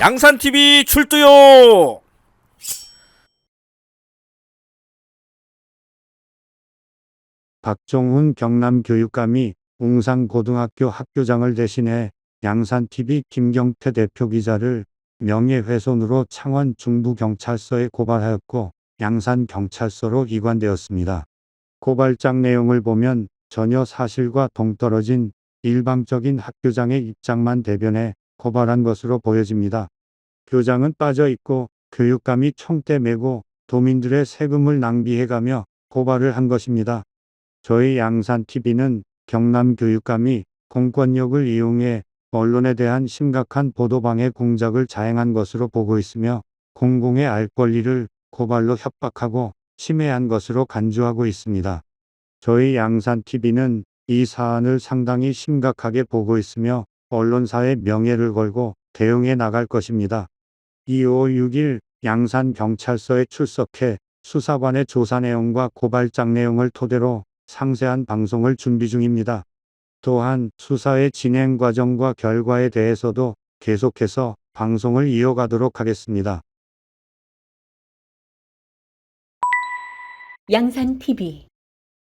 양산 TV 출두요. 박종훈 경남 교육감이 웅산고등학교 학교장을 대신해 양산TV 김경태 대표 기자를 명예훼손으로 창원 중부경찰서에 고발하였고 양산경찰서로 이관되었습니다. 고발장 내용을 보면 전혀 사실과 동떨어진 일방적인 학교장의 입장만 대변해 고발한 것으로 보여집니다. 교장은 빠져 있고 교육감이 총대 메고 도민들의 세금을 낭비해가며 고발을 한 것입니다. 저희 양산TV는 경남 교육감이 공권력을 이용해 언론에 대한 심각한 보도방해 공작을 자행한 것으로 보고 있으며 공공의 알 권리를 고발로 협박하고 침해한 것으로 간주하고 있습니다. 저희 양산TV는 이 사안을 상당히 심각하게 보고 있으며 언론사의 명예를 걸고 대응해 나갈 것입니다. 2561 양산경찰서에 출석해 수사관의 조사 내용과 고발장 내용을 토대로 상세한 방송을 준비 중입니다. 또한 수사의 진행 과정과 결과에 대해서도 계속해서 방송을 이어가도록 하겠습니다. 양산 TV